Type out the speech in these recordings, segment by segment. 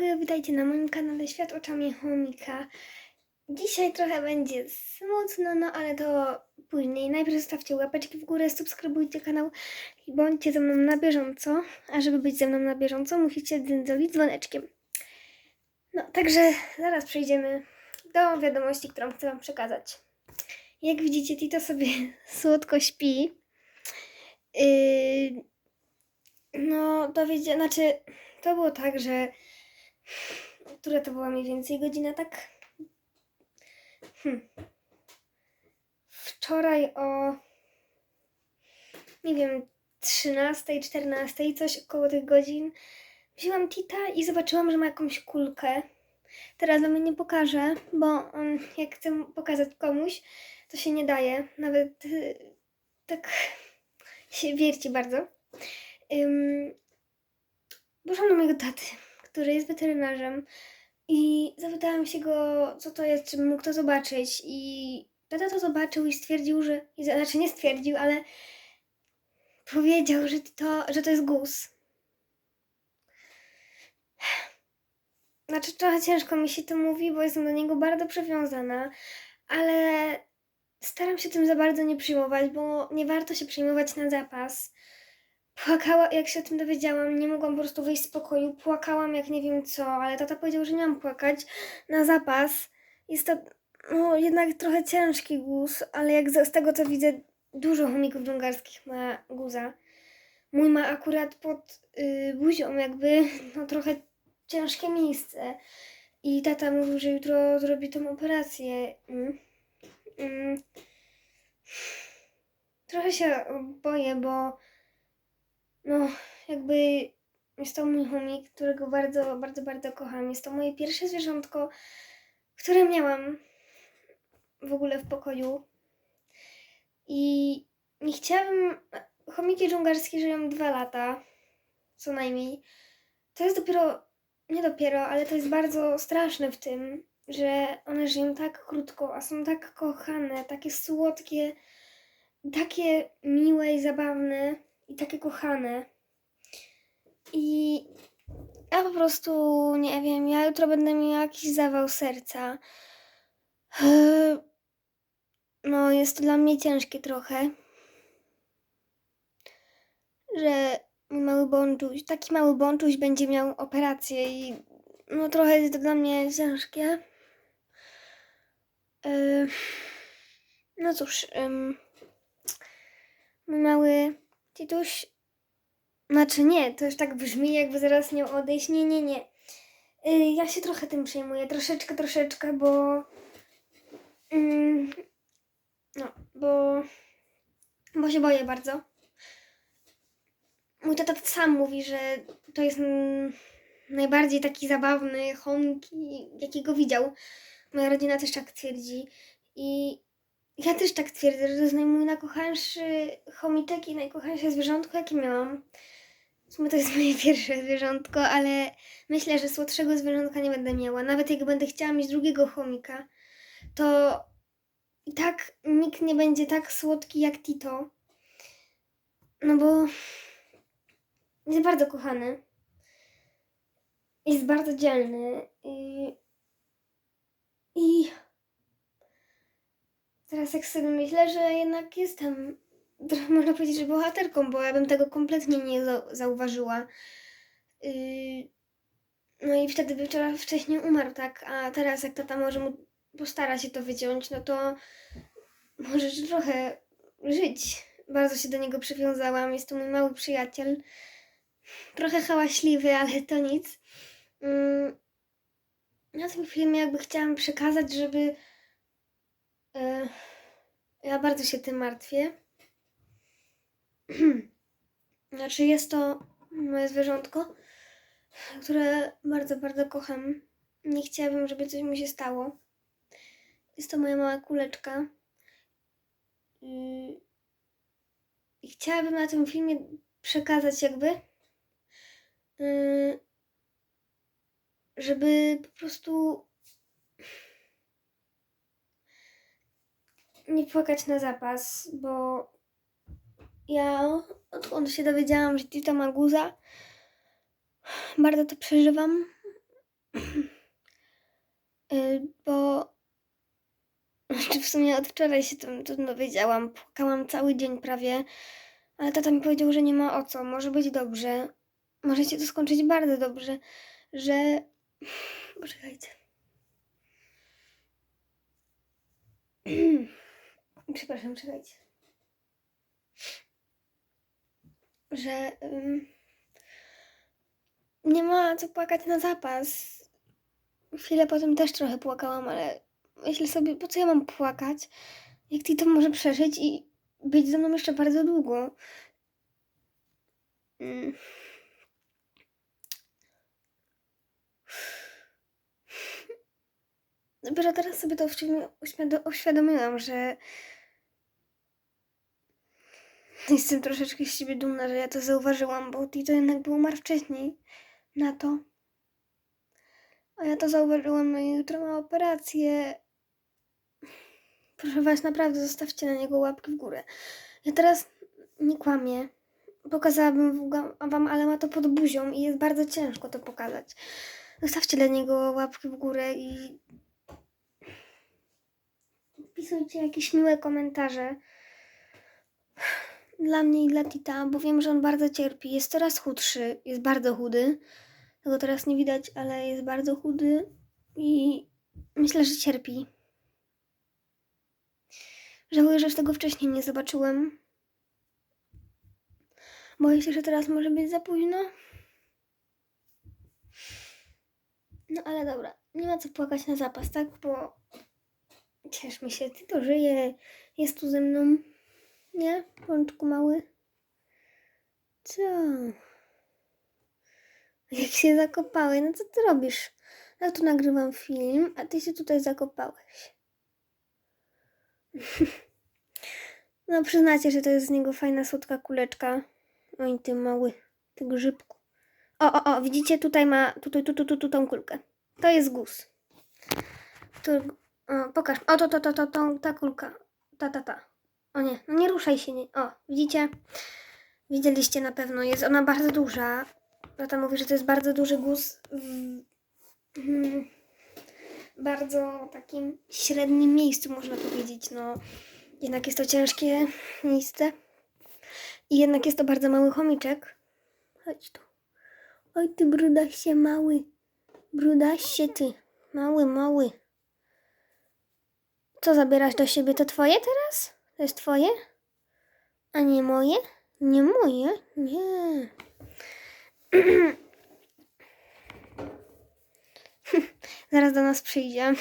Witajcie na moim kanale Świat oczami chomika. Dzisiaj trochę będzie smutno, no ale to później. Najpierw zostawcie łapeczki w górę, subskrybujcie kanał i bądźcie ze mną na bieżąco. A żeby być ze mną na bieżąco, musicie dzwonić dzwoneczkiem. No, także zaraz przejdziemy do wiadomości, którą chcę Wam przekazać. Jak widzicie, Tito sobie słodko śpi. Yy, no, dowiedzia, znaczy, to było tak, że która to była mniej więcej godzina, tak? Hmm. Wczoraj o nie wiem, 13, 14, coś około tych godzin wzięłam Tita i zobaczyłam, że ma jakąś kulkę. Teraz wam nie pokażę, bo on, jak chcę pokazać komuś, to się nie daje. Nawet y, tak się wierci bardzo. Ym, poszłam do mojego taty, który jest weterynarzem i zapytałam się go, co to jest, czy mógł to zobaczyć i tata to zobaczył i stwierdził, że, znaczy nie stwierdził, ale powiedział, że to, że to jest guz. Znaczy trochę ciężko mi się to mówi, bo jestem do niego bardzo przywiązana, ale staram się tym za bardzo nie przyjmować, bo nie warto się przyjmować na zapas. Płakała, jak się o tym dowiedziałam, nie mogłam po prostu wyjść z pokoju. Płakałam jak nie wiem co, ale tata powiedział, że nie mam płakać na zapas. Jest to no, jednak trochę ciężki guz, ale jak z z tego co widzę, dużo chomików dżungarskich ma guza. Mój ma akurat pod y, buzią jakby no, trochę ciężkie miejsce. I tata mówił, że jutro zrobi tą operację. Mm. Mm. Trochę się boję, bo no, jakby jest to mój chomik, którego bardzo, bardzo, bardzo kocham. Jest to moje pierwsze zwierzątko, które miałam w ogóle w pokoju. I nie chciałabym. Chomiki dżungarskie żyją dwa lata, co najmniej. To jest dopiero, nie dopiero, ale to jest bardzo straszne w tym, że one żyją tak krótko, a są tak kochane, takie słodkie, takie miłe i zabawne i takie kochane. I ja po prostu nie wiem, ja jutro będę miała jakiś zawał serca. No, jest to dla mnie ciężkie trochę, że mały bączuś, taki mały bączuś będzie miał operację i no trochę jest to dla mnie ciężkie. Eee, No cóż, mój mały Tituś znaczy nie, to już tak brzmi, jakby zaraz miał odejść. Nie, nie, nie. Y, ja się trochę tym przejmuję, troszeczkę, troszeczkę, bo. Mm, no, bo. Bo się boję bardzo. Mój tata sam mówi, że to jest mm, najbardziej taki zabawny chomik, jakiego widział. Moja rodzina też tak twierdzi. I ja też tak twierdzę, że to jest mój najkochańszy chomiczek i najkochańsze zwierzątko, jakie miałam. Sumie to jest moje pierwsze zwierzątko, ale myślę, że słodszego zwierzątka nie będę miała. Nawet jak będę chciała mieć drugiego chomika, to i tak nikt nie będzie tak słodki jak Tito. No bo jest bardzo kochany. Jest bardzo dzielny. I, i teraz jak sobie myślę, że jednak jestem można powiedzieć, że bohaterką, bo ja bym tego kompletnie nie za- zauważyła. Yy, no i wtedy by wczoraj wcześniej umarł, tak? A teraz jak tata może mu postara się to wyciąć, no to może trochę żyć. Bardzo się do niego przywiązałam. Jest to mój mały przyjaciel. Trochę hałaśliwy, ale to nic. Yy, na tym filmie jakby chciałam przekazać, żeby yy, ja bardzo się tym martwię. Znaczy jest to moje zwierzątko, które bardzo, bardzo kocham. Nie chciałabym, żeby coś mi się stało. Jest to moja mała kuleczka. I chciałabym na tym filmie przekazać jakby, yy, żeby po prostu nie płakać na zapas, bo ja odkąd się dowiedziałam, że Tito ma guza, bardzo to przeżywam. Y, bo znaczy w sumie od wczoraj się to, to dowiedziałam. Płakałam cały dzień prawie, ale tata mi powiedział, że nie ma o co, może być dobrze. Może się to skończyć bardzo dobrze, że... Poczekajcie. Przepraszam, czekajcie. Że ym, nie ma co płakać na zapas. Chwilę potem też trochę płakałam, ale myślę sobie, po co ja mam płakać, jak ty to może przeżyć i być ze mną jeszcze bardzo długo. Mm. Dopiero teraz sobie to uświadomi- uświado- uświadomiłam, że jestem troszeczkę z siebie dumna, że ja to zauważyłam, bo Tito jednak był umarł wcześniej na to. A ja to zauważyłam, no i jutro ma operację. Proszę was, naprawdę zostawcie na niego łapki w górę. Ja teraz nie kłamię. Pokazałabym wam- ale ma to pod buzią i jest bardzo ciężko to pokazać. Zostawcie dla niego łapki w górę i wpisujcie jakieś miłe komentarze dla mnie i dla Tita, bo wiem, że on bardzo cierpi. Jest coraz chudszy, jest bardzo chudy. Tego teraz nie widać, ale jest bardzo chudy i myślę, że cierpi. Żałuję, że tego wcześniej nie zobaczyłem. Boję się, że teraz może być za późno. No ale dobra, nie ma co płakać na zapas, tak? Bo cieszmy się, ty to żyje, jest tu ze mną. Nie? Pączku mały? Co? Jak się zakopały, no co ty robisz? Ja tu nagrywam film, a ty się tutaj zakopałeś. No przyznacie, że to jest z niego fajna, słodka kuleczka. Oj, ty mały, ty grzybku. O, o, o, widzicie, tutaj ma, tutaj, tu, tu, tu, tu tą kulkę. To jest guz. O, pokaż. O, to, to, to, to, to, ta kulka. Ta, ta, ta. O nie, no nie ruszaj się, nie. O, widzicie? Widzieliście na pewno, jest ona bardzo duża. Tata mówi, że to jest bardzo duży guz w mm, bardzo takim średnim miejscu, można powiedzieć. No, jednak jest to ciężkie miejsce. I jednak jest to bardzo mały chomiczek. Chodź tu. Oj, ty brudasie mały. Brudasie ty. Mały, mały. Co zabierasz do siebie? To twoje teraz? To jest twoje? A nie moje? Nie moje? Nie. Zaraz do nas przyjdzie.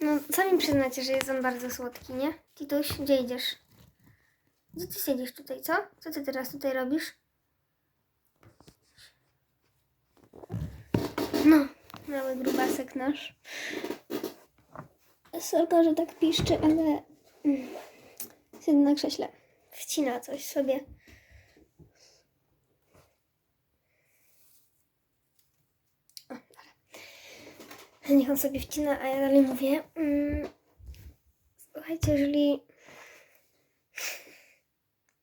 No, sami przyznacie, że jest on bardzo słodki, nie? Tituś, gdzie idziesz? Gdzie ty siedzisz tutaj, co? Co ty teraz tutaj robisz? No, mały grubasek nasz. Sorka, że tak piszczy, ale siedzę na krześle. Wcina coś sobie. O. Niech on sobie wcina, a ja dalej mówię. Mm, Słuchajcie, jeżeli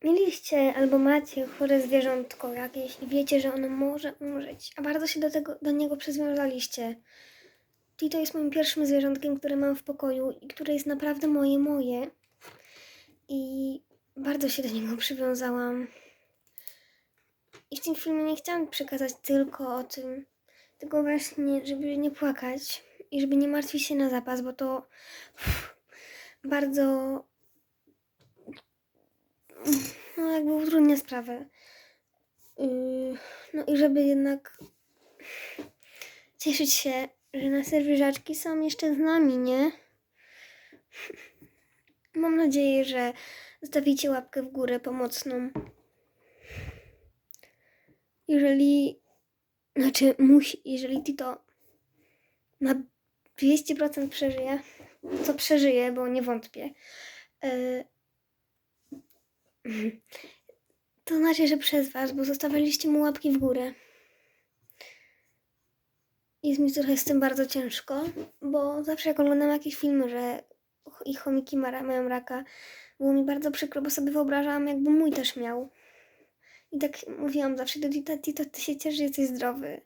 mieliście albo macie chore zwierzątko jakieś i wiecie, że ono może umrzeć, a bardzo się do, tego, do niego przywiązaliście. Tito jest moim pierwszym zwierzątkiem, które mam w pokoju i które jest naprawdę moje, moje. I bardzo się do niego przywiązałam. I w tym filmie nie chciałam przekazać tylko o tym, tylko właśnie, żeby nie płakać i żeby nie martwić się na zapas, bo to bardzo no jakby utrudnia sprawę. Yy, no i żeby jednak cieszyć się, że nasze zwierzaczki są jeszcze z nami, nie? Mam nadzieję, że zostawicie łapkę w górę pomocną. Jeżeli, znaczy musi, jeżeli Tito na 200% przeżyje, co przeżyje, bo nie wątpię, yy, to znaczy, że przez was, bo zostawialiście mu łapki w górę. Jest mi trochę z tym bardzo ciężko, bo zawsze jak oglądam jakieś filmy, że ich chomiki ma- mają raka, było mi bardzo przykro, bo sobie wyobrażałam, jakby mój też miał. I tak mówiłam zawsze do Tita, Tito, ty się ciesz, że jesteś zdrowy.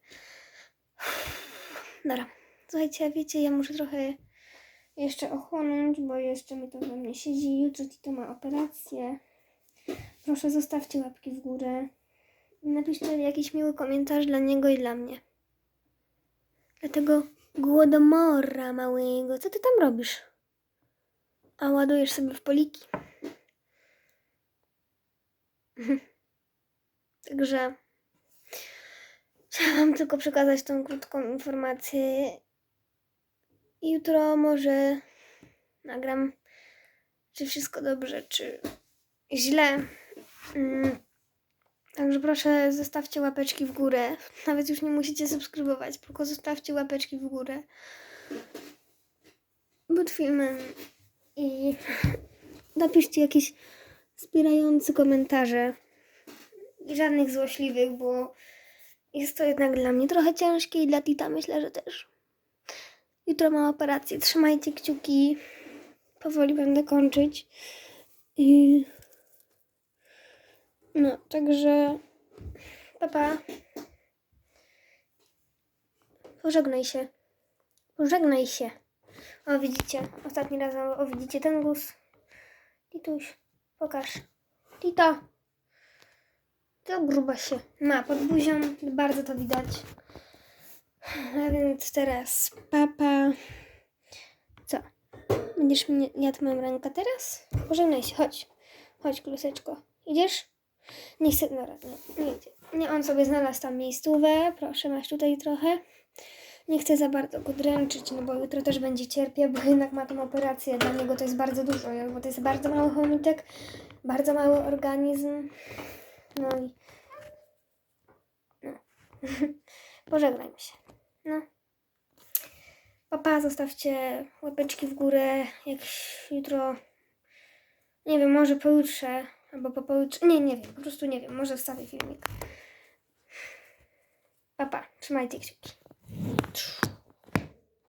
Dobra. Słuchajcie, wiecie, ja muszę trochę jeszcze ochłonąć, bo jeszcze mi to we mnie siedzi. Jutro Tito ma operację. Proszę zostawcie łapki w górę. I napiszcie jakiś miły komentarz dla niego i dla mnie. Dlatego głodomora małego. Co ty tam robisz? A ładujesz sobie w poliki. Także chciałam tylko przekazać tą krótką informację. Jutro może nagram, czy wszystko dobrze, czy źle. Mm. Także proszę, zostawcie łapeczki w górę. Nawet już nie musicie subskrybować, tylko zostawcie łapeczki w górę pod filmem i napiszcie jakieś wspierające komentarze. I żadnych złośliwych, bo jest to jednak dla mnie trochę ciężkie i dla Tita myślę, że też. Jutro mam operację. Trzymajcie kciuki. Powoli będę kończyć. I... No, także... Papa. Pożegnaj się. Pożegnaj się. O, widzicie. Ostatni raz, o, widzicie ten guz. Tituś, pokaż. Tito. To gruba się ma pod buzią. Bardzo to widać. A więc teraz papa. Co? Będziesz mnie jadł moją rękę teraz? Pożegnaj się, chodź. Chodź, kluseczko. Idziesz? Nie chcę, dobra, nie, nie idzie. Nie, on sobie znalazł tam miejscówę. Proszę, masz tutaj trochę. Nie chcę za bardzo go dręczyć, no bo jutro też będzie cierpiał, bo jednak ma tą operację. Dla niego to jest bardzo dużo, bo to jest bardzo mały chomitek, bardzo mały organizm. No i... No. Pożegnajmy się. No. Papa, zostawcie łapeczki w górę, jak jutro... Nie wiem, może pojutrze, albo po pojutrze... Nie, nie wiem, po prostu nie wiem, może wstawię filmik. Papa, trzymajcie kciuki. True.